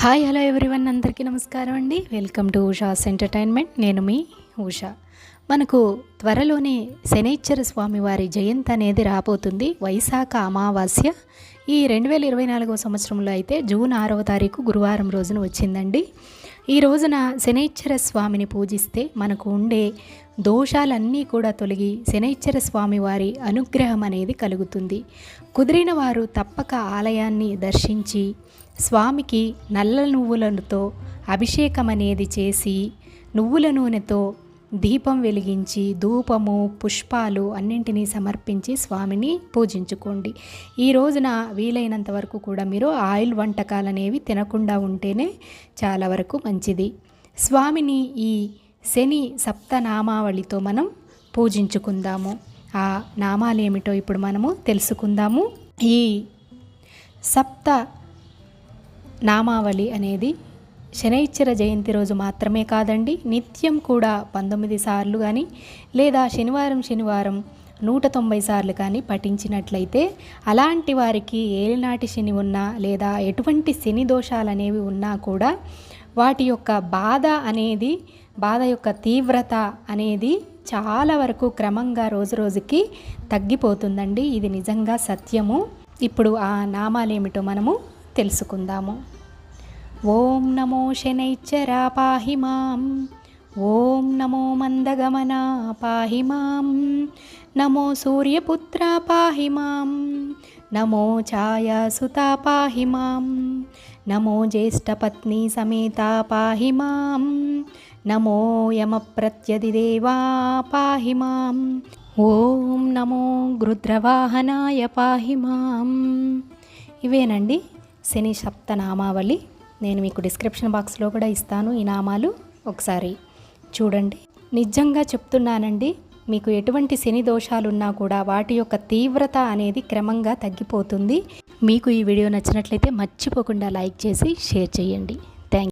Hi hello everyone. అందరికీ నమస్కారం అండి. Welcome to Usha's entertainment. నేను మీ ఉషా. మనకు త్వరలోనే శనైశ్వర స్వామి వారి జయంతి అనేది రాబోతుంది. వైశాఖ అమావాస్య. ఈ రెండు వేల ఇరవై నాలుగవ సంవత్సరంలో అయితే జూన్ ఆరవ తారీఖు గురువారం రోజున వచ్చిందండి. ఈ రోజున శనైశ్వర స్వామిని పూజిస్తే మనకు ఉండే దోషాలన్నీ కూడా తొలగి శనైశ్వర స్వామి వారి అనుగ్రహం అనేది కలుగుతుంది. కుదిరిన వారు తప్పక ఆలయాన్ని దర్శించి స్వామికి నల్ల నువ్వులతో అభిషేకం అనేది చేసి నువ్వుల నూనెతో దీపం వెలిగించి ధూపము పుష్పాలు అన్నింటినీ సమర్పించి స్వామిని పూజించుకోండి. ఈ రోజున వీలైనంత వరకు కూడా మీరు ఆయిల్ వంటకాలు అనేవి తినకుండా ఉంటేనే చాలా వరకు మంచిది. స్వామిని ఈ శని సప్తనామావళితో మనం పూజించుకుందాము. ఆ నామాలు ఏమిటో ఇప్పుడు మనము తెలుసుకుందాము. ఈ సప్త నామావళి అనేది శనైశ్చర జయంతి రోజు మాత్రమే కాదండి నిత్యం కూడా పంతొమ్మిది సార్లు కానీ లేదా శనివారం శనివారం నూట తొంభై సార్లు కానీ పఠించినట్లయితే అలాంటి వారికి ఏలినాటి శని ఉన్నా లేదా ఎటువంటి శని దోషాలు అనేవి ఉన్నా కూడా వాటి యొక్క బాధ అనేది బాధ యొక్క తీవ్రత అనేది చాలా వరకు క్రమంగా రోజు రోజుకి తగ్గిపోతుందండి. ఇది నిజంగా సత్యము. ఇప్పుడు ఆ నామాలేమిటో మనము తెలుసుకుందాము. ఓం నమో శనైచ్చరా పాహి మాం. ఓం నమో మందగమన పాహి మాం. నమో సూర్యపుత్ర పాహి మాం. నమో ఛాయాసుత పాహి మాం. నమో జ్యేష్ఠపత్ని సమేత పాహి మాం. నమో యమప్రత్యదిదేవా పాహి మాం. ఓం నమో గృద్రవాహనాయ పాహి మాం. ఇవేనండి శని సప్తనామావళి. నేను మీకు డిస్క్రిప్షన్ బాక్స్లో కూడా ఇస్తాను ఈ నామాలు ఒకసారి చూడండి. నిజంగా చెప్తున్నానండి మీకు ఎటువంటి శని దోషాలున్నా కూడా వాటి యొక్క తీవ్రత అనేది క్రమంగా తగ్గిపోతుంది. మీకు ఈ వీడియో నచ్చినట్లయితే మర్చిపోకుండా లైక్ చేసి షేర్ చేయండి.